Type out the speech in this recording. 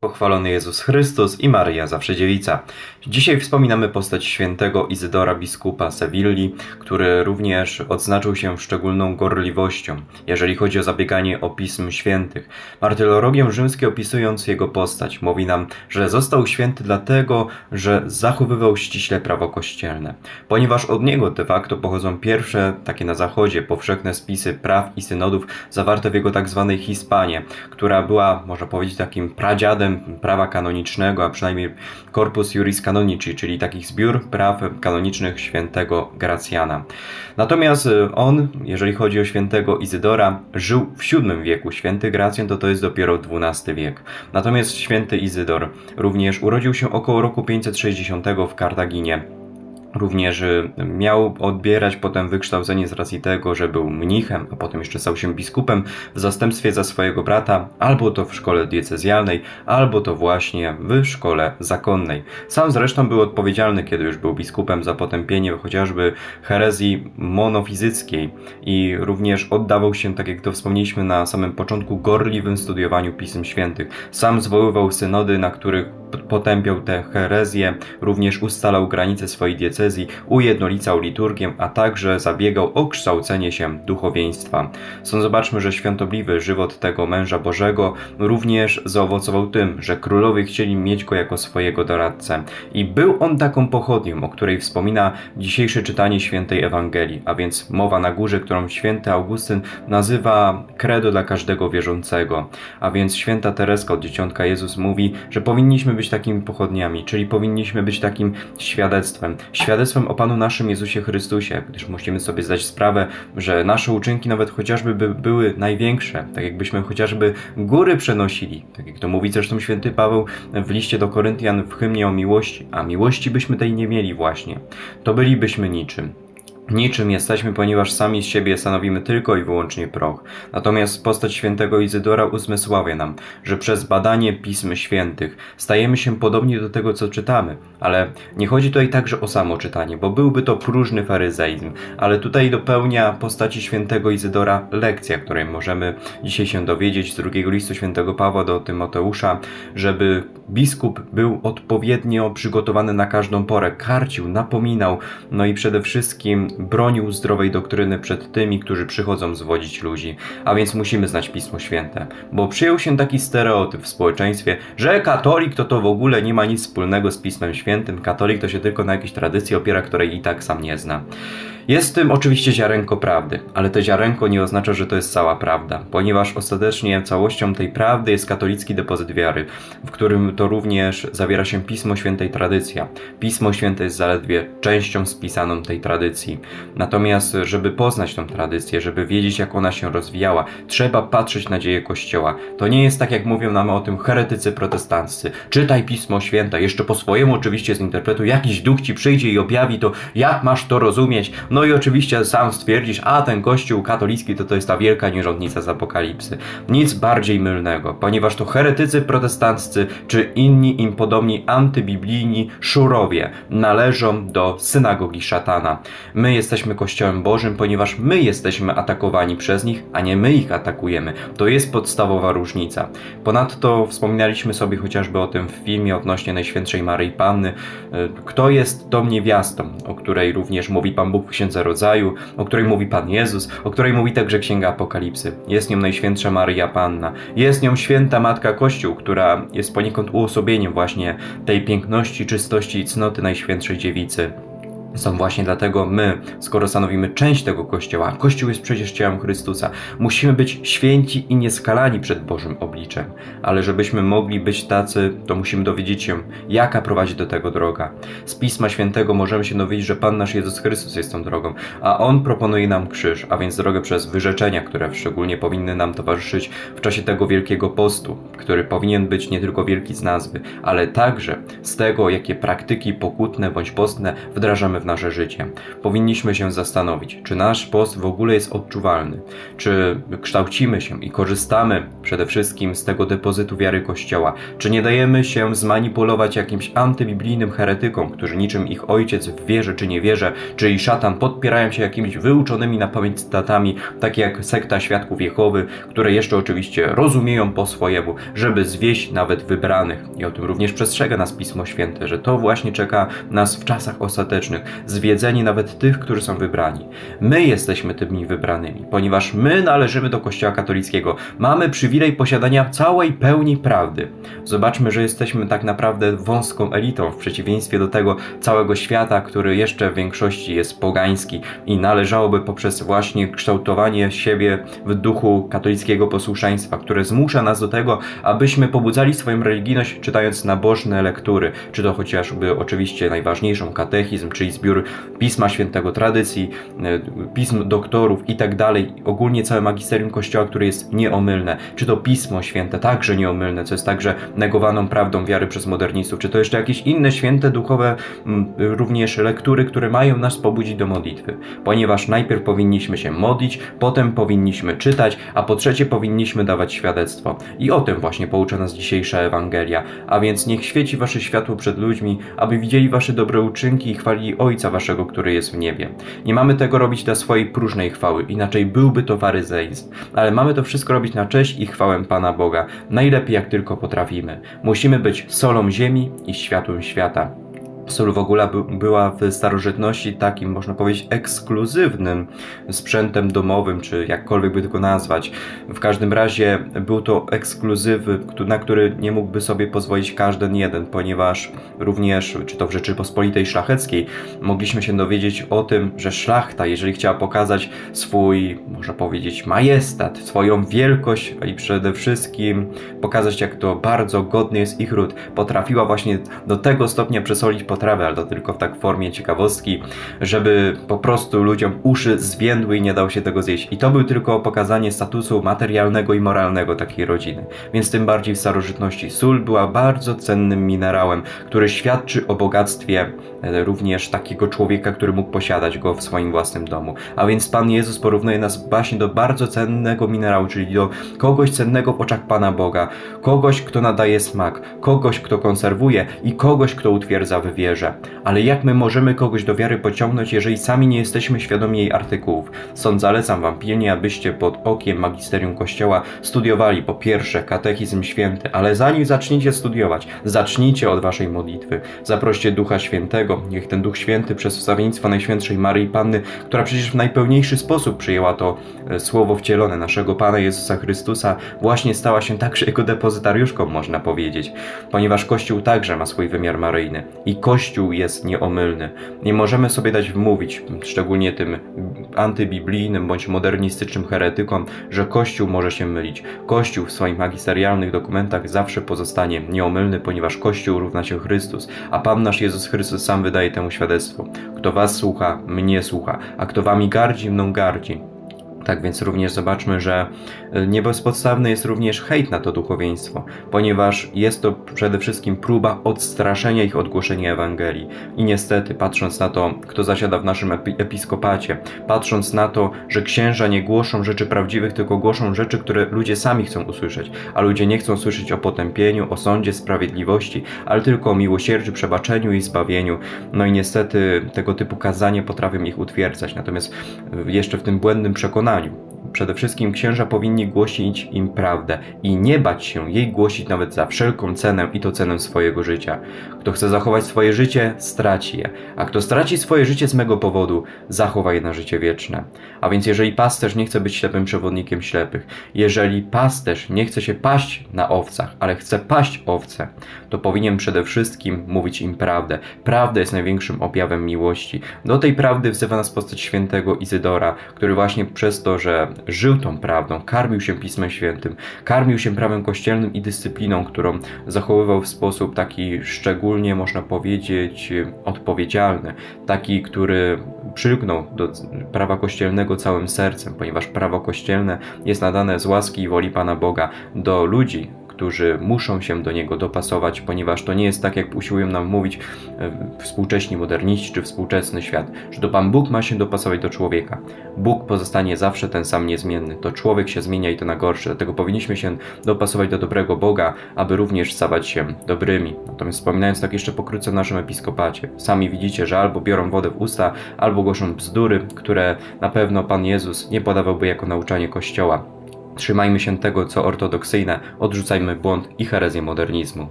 Pochwalony Jezus Chrystus i Maryja Zawsze Dziewica. Dzisiaj wspominamy postać świętego Izydora biskupa Sewilli, który również odznaczył się szczególną gorliwością, jeżeli chodzi o zabieganie o pism świętych. Martyrologię rzymskie opisując jego postać mówi nam, że został święty dlatego, że zachowywał ściśle prawo kościelne. Ponieważ od niego de facto pochodzą pierwsze, takie na zachodzie, powszechne spisy praw i synodów zawarte w jego tak zwanej Hiszpanie, która była, można powiedzieć, takim pradziadem prawa kanonicznego, a przynajmniej Corpus Juris Canonici, czyli takich zbiór praw kanonicznych świętego Gracjana. Natomiast y, on, jeżeli chodzi o świętego Izydora, żył w VII wieku. Święty Gracjan to to jest dopiero XII wiek. Natomiast święty Izydor również urodził się około roku 560 w Kartaginie Również y, miał odbierać potem wykształcenie z racji tego, że był mnichem, a potem jeszcze stał się biskupem w zastępstwie za swojego brata, albo to w szkole diecezjalnej, albo to właśnie w szkole zakonnej. Sam zresztą był odpowiedzialny, kiedy już był biskupem, za potępienie chociażby herezji monofizyckiej i również oddawał się, tak jak to wspomnieliśmy na samym początku, gorliwym studiowaniu Pism Świętych. Sam zwoływał synody, na których potępiał tę herezję, również ustalał granice swojej diecezji, ujednolicał liturgię, a także zabiegał o kształcenie się duchowieństwa. Stąd zobaczmy, że świątobliwy żywot tego męża Bożego również zaowocował tym, że królowie chcieli mieć go jako swojego doradcę. I był on taką pochodnią, o której wspomina dzisiejsze czytanie świętej Ewangelii, a więc mowa na górze, którą święty Augustyn nazywa credo dla każdego wierzącego. A więc święta Tereska od Dzieciątka Jezus mówi, że powinniśmy być takimi pochodniami, czyli powinniśmy być takim świadectwem. Świadectwem o Panu naszym Jezusie Chrystusie, gdyż musimy sobie zdać sprawę, że nasze uczynki nawet chociażby by były największe, tak jakbyśmy chociażby góry przenosili, tak jak to mówi zresztą święty Paweł w liście do Koryntian w hymnie o miłości, a miłości byśmy tej nie mieli właśnie, to bylibyśmy niczym. Niczym jesteśmy, ponieważ sami z siebie stanowimy tylko i wyłącznie proch. Natomiast postać świętego Izydora uzmysławia nam, że przez badanie pism świętych stajemy się podobni do tego, co czytamy. Ale nie chodzi tutaj także o samo czytanie, bo byłby to próżny faryzeizm. Ale tutaj dopełnia postaci świętego Izydora lekcja, której możemy dzisiaj się dowiedzieć z drugiego listu świętego Pawła do Tymoteusza, żeby biskup był odpowiednio przygotowany na każdą porę, karcił, napominał, no i przede wszystkim bronił zdrowej doktryny przed tymi, którzy przychodzą zwodzić ludzi. A więc musimy znać Pismo Święte, bo przyjął się taki stereotyp w społeczeństwie, że katolik to to w ogóle nie ma nic wspólnego z Pismem Świętym, katolik to się tylko na jakiejś tradycji opiera, której i tak sam nie zna. Jest w tym oczywiście ziarenko prawdy, ale to ziarenko nie oznacza, że to jest cała prawda, ponieważ ostatecznie całością tej prawdy jest katolicki depozyt wiary, w którym to również zawiera się Pismo Świętej tradycja. Pismo Święte jest zaledwie częścią spisaną tej tradycji. Natomiast, żeby poznać tą tradycję, żeby wiedzieć, jak ona się rozwijała, trzeba patrzeć na dzieje Kościoła. To nie jest tak, jak mówią nam o tym heretycy protestanccy. Czytaj Pismo Święte, jeszcze po swojemu oczywiście zinterpretuj, jakiś duch ci przyjdzie i objawi to, jak masz to rozumieć. No no i oczywiście sam stwierdzisz, a ten kościół katolicki to to jest ta wielka nierządnica z apokalipsy. Nic bardziej mylnego, ponieważ to heretycy protestanccy czy inni im podobni antybiblijni szurowie należą do synagogi szatana. My jesteśmy kościołem Bożym, ponieważ my jesteśmy atakowani przez nich, a nie my ich atakujemy. To jest podstawowa różnica. Ponadto wspominaliśmy sobie chociażby o tym w filmie odnośnie Najświętszej Maryi Panny. Kto jest tą niewiastą, o której również mówi Pan Bóg w Księdze Księdza Rodzaju, o której mówi Pan Jezus, o której mówi także Księga Apokalipsy. Jest nią Najświętsza Maryja Panna. Jest nią Święta Matka Kościół, która jest poniekąd uosobieniem właśnie tej piękności, czystości i cnoty Najświętszej Dziewicy. Są właśnie dlatego my, skoro stanowimy część tego Kościoła, Kościół jest przecież ciałem Chrystusa, musimy być święci i nieskalani przed Bożym obliczem. Ale żebyśmy mogli być tacy, to musimy dowiedzieć się, jaka prowadzi do tego droga. Z Pisma Świętego możemy się dowiedzieć, że Pan nasz Jezus Chrystus jest tą drogą, a On proponuje nam krzyż, a więc drogę przez wyrzeczenia, które szczególnie powinny nam towarzyszyć w czasie tego Wielkiego Postu, który powinien być nie tylko wielki z nazwy, ale także z tego, jakie praktyki pokutne bądź postne wdrażamy w nasze życie. Powinniśmy się zastanowić, czy nasz post w ogóle jest odczuwalny, czy kształcimy się i korzystamy przede wszystkim z tego depozytu wiary Kościoła, czy nie dajemy się zmanipulować jakimś antybiblijnym heretykom, którzy niczym ich ojciec w wierze czy nie wierze, czyli szatan podpierają się jakimiś wyuczonymi na pamięć cytatami, takie jak sekta Świadków Jehowy, które jeszcze oczywiście rozumieją po swojemu, żeby zwieść nawet wybranych. I o tym również przestrzega nas Pismo Święte, że to właśnie czeka nas w czasach ostatecznych, zwiedzenie nawet tych, którzy są wybrani. My jesteśmy tymi wybranymi, ponieważ my należymy do Kościoła katolickiego. Mamy przywilej posiadania całej pełni prawdy. Zobaczmy, że jesteśmy tak naprawdę wąską elitą w przeciwieństwie do tego całego świata, który jeszcze w większości jest pogański i należałoby poprzez właśnie kształtowanie siebie w duchu katolickiego posłuszeństwa, które zmusza nas do tego, abyśmy pobudzali swoją religijność czytając nabożne lektury, czy to chociażby oczywiście najważniejszą katechizm, czyli zbiór Pisma Świętego, tradycji, e, pism doktorów i tak dalej, ogólnie całe magisterium Kościoła, które jest nieomylne, czy to Pismo Święte, także nieomylne, co jest także negowaną prawdą wiary przez modernistów, czy to jeszcze jakieś inne święte, duchowe m, również lektury, które mają nas pobudzić do modlitwy, ponieważ najpierw powinniśmy się modlić, potem powinniśmy czytać, a po trzecie powinniśmy dawać świadectwo. I o tym właśnie poucza nas dzisiejsza Ewangelia, a więc niech świeci wasze światło przed ludźmi, aby widzieli wasze dobre uczynki i chwalili waszego, który jest w niebie. Nie mamy tego robić dla swojej próżnej chwały, inaczej byłby to faryzeizm, ale mamy to wszystko robić na cześć i chwałę Pana Boga, najlepiej jak tylko potrafimy. Musimy być solą ziemi i światłem świata. Sól w ogóle by, była w starożytności takim, można powiedzieć, ekskluzywnym sprzętem domowym, czy jakkolwiek by tylko nazwać. W każdym razie był to ekskluzywy, któ- na który nie mógłby sobie pozwolić każdy jeden, ponieważ również, czy to w Rzeczypospolitej Szlacheckiej, mogliśmy się dowiedzieć o tym, że szlachta, jeżeli chciała pokazać swój, można powiedzieć, majestat, swoją wielkość i przede wszystkim pokazać, jak to bardzo godny jest ich ród, potrafiła właśnie do tego stopnia przesolić potrawę, ale to tylko w tak formie ciekawostki, żeby po prostu ludziom uszy zwiędły i nie dało się tego zjeść. I to był tylko pokazanie statusu materialnego i moralnego takiej rodziny. Więc tym bardziej w starożytności sól była bardzo cennym minerałem, który świadczy o bogactwie e, również takiego człowieka, który mógł posiadać go w swoim własnym domu. A więc Pan Jezus porównuje nas właśnie do bardzo cennego minerału, czyli do kogoś cennego w oczach Pana Boga, kogoś, kto nadaje smak, kogoś, kto konserwuje i kogoś, kto utwierdza w wierze. Ale jak my możemy kogoś do wiary pociągnąć, jeżeli sami nie jesteśmy świadomi jej artykułów? Stąd zalecam Wam pilnie, abyście pod okiem magisterium Kościoła studiowali po pierwsze katechizm święty, ale zanim zaczniecie studiować, zacznijcie od Waszej modlitwy. Zaproście Ducha Świętego, niech ten Duch Święty przez wstawiennictwo Najświętszej Maryi Panny, która przecież w najpełniejszy sposób przyjęła to e, słowo wcielone naszego Pana Jezusa Chrystusa, właśnie stała się także jego depozytariuszką, można powiedzieć, ponieważ Kościół także ma swój wymiar maryjny. I Kościół jest nieomylny. Nie możemy sobie dać wmówić, szczególnie tym antybiblijnym bądź modernistycznym heretykom, że Kościół może się mylić. Kościół w swoich magisterialnych dokumentach zawsze pozostanie nieomylny, ponieważ Kościół równa się Chrystus, a Pan nasz Jezus Chrystus sam wydaje temu świadectwo. Kto was słucha, mnie słucha, a kto wami gardzi, mną gardzi. Tak więc również zobaczmy, że y, nie bezpodstawny jest również hejt na to duchowieństwo, ponieważ jest to przede wszystkim próba odstraszenia ich od głoszenia Ewangelii. I niestety, patrząc na to, kto zasiada w naszym epi episkopacie, patrząc na to, że księża nie głoszą rzeczy prawdziwych, tylko głoszą rzeczy, które ludzie sami chcą usłyszeć, a ludzie nie chcą słyszeć o potępieniu, o sądzie, sprawiedliwości, ale tylko o miłosierdziu, przebaczeniu i zbawieniu. No i niestety tego typu kazanie potrafią ich utwierdzać. Natomiast y, jeszcze w tym błędnym przekonaniu, Tornarium. Przede wszystkim księża powinni głosić im prawdę i nie bać się jej głosić nawet za wszelką cenę i to cenę swojego życia. Kto chce zachować swoje życie, straci je, a kto straci swoje życie z mego powodu, zachowa je na życie wieczne. A więc jeżeli pasterz nie chce być ślepym przewodnikiem ślepych, jeżeli pasterz nie chce się paść na owcach, ale chce paść owce, to powinien przede wszystkim mówić im prawdę. Prawda jest największym objawem miłości. Do tej prawdy wzywa nas postać świętego Izydora, który właśnie przez to, że żył tą prawdą, karmił się Pismem Świętym, karmił się prawem kościelnym i dyscypliną, którą zachowywał w sposób taki szczególnie, można powiedzieć, odpowiedzialny. Taki, który przylgnął do prawa kościelnego całym sercem, ponieważ prawo kościelne jest nadane z łaski i woli Pana Boga do ludzi, którzy muszą się do niego dopasować, ponieważ to nie jest tak, jak usiłują nam mówić e, współcześni moderniści czy współczesny świat, że to Pan Bóg ma się dopasować do człowieka. Bóg pozostanie zawsze ten sam niezmienny. To człowiek się zmienia i to na gorsze, dlatego powinniśmy się dopasować do dobrego Boga, aby również stawać się dobrymi. Natomiast wspominając tak jeszcze pokrótce o naszym episkopacie, sami widzicie, że albo biorą wodę w usta, albo głoszą bzdury, które na pewno Pan Jezus nie podawałby jako nauczanie Kościoła. Trzymajmy się tego, co ortodoksyjne, odrzucajmy błąd i herezję modernizmu.